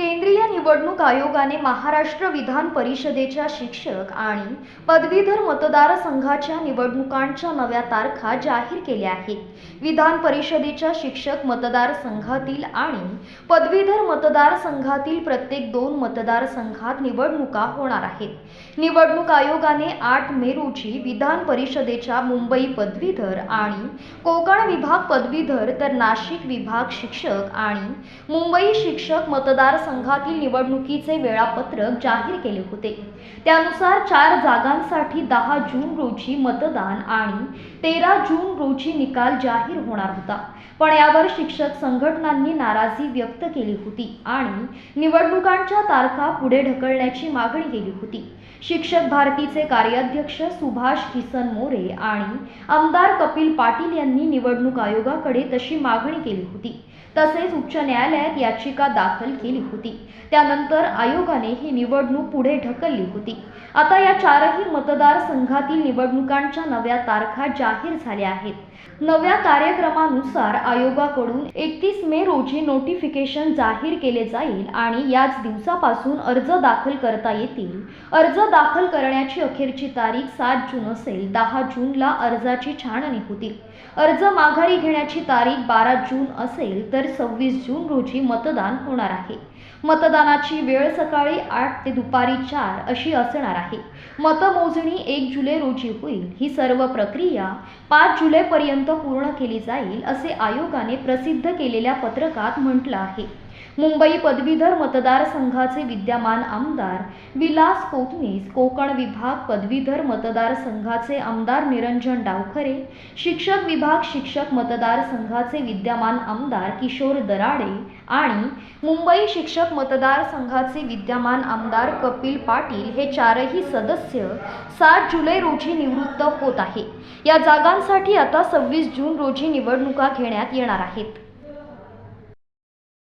केंद्रीय निवडणूक आयोगाने महाराष्ट्र विधान परिषदेच्या शिक्षक आणि पदवीधर मतदारसंघाच्या निवडणुकांच्या नव्या तारखा जाहीर केल्या आहेत. विधान परिषदेच्या शिक्षक मतदारसंघातील आणि पदवीधर मतदारसंघातील प्रत्येक दोन मतदारसंघात निवडणुका होणार आहेत. निवडणूक आयोगाने आठ मे रोजी विधान परिषदेच्या मुंबई पदवीधर आणि कोकण विभाग पदवीधर तर नाशिक विभाग शिक्षक आणि मुंबई शिक्षक मतदारसंघातील निवडणुकीचे वेळापत्रक जाहीर केले होते. त्यानुसार चार जागांसाठी दहा जून रोजी मतदान आणि तेरा जून रोजी निकाल जाहीर होणार होता. पण यावर शिक्षक संघटनांनी नाराजी व्यक्त केली होती आणि निवडणुकांच्या तारखा पुढे ढकलण्याची मागणी केली होती. शिक्षक भारतीचे कार्याध्यक्ष सुभाष किसन मोरे आणि आमदार कपिल पाटील यांनी निवडणूक आयोगाकडे तशी मागणी केली होती. तसेच उच्च न्यायालयात याचिका दाखल केली होती. त्यानंतर आयोगाने ही निवडणूक पुढे ढकलली होती. आता या चारही मतदारसंघातील निवडणुकांच्या नव्या तारखा जाहीर झाल्या आहेत. नव्या कार्यक्रमानुसार आयोगाकडून एकतीस मे रोजी नोटिफिकेशन जाहीर केले जाईल आणि याच दिवसापासून अर्ज दाखल करता येतील. अर्ज दाखल करण्याची अखेरची तारीख सात जून असेल. दहा जूनला अर्जाची छाननी होतील अर्ज माघारी घेण्याची तारीख बारा जून असेल तर सव्वीस जून रोजी मतदान होणार आहे. मतदानाची वेळ सकाळी आठ ते दुपारी चार अशी असणार आहे. मतमोजणी एक जुलै रोजी होईल. ही सर्व प्रक्रिया पाच जुलैपर्यंत पूर्ण केली जाईल असे आयोगाने प्रसिद्ध केलेल्या पत्रकात म्हटलं आहे. मुंबई पदवीधर मतदारसंघाचे विद्यमान आमदार विलास कोकणीस कोकण विभाग पदवीधर मतदारसंघाचे आमदार निरंजन डावखरे शिक्षक विभाग शिक्षक मतदारसंघाचे विद्यमान आमदार किशोर दराडे आणि मुंबई शिक्षक मतदारसंघाचे विद्यमान आमदार कपिल पाटील हे चारही सदस्य सात जुलै रोजी निवृत्त होत आहे या जागांसाठी आता सव्वीस जून रोजी निवडणुका घेण्यात येणार आहेत.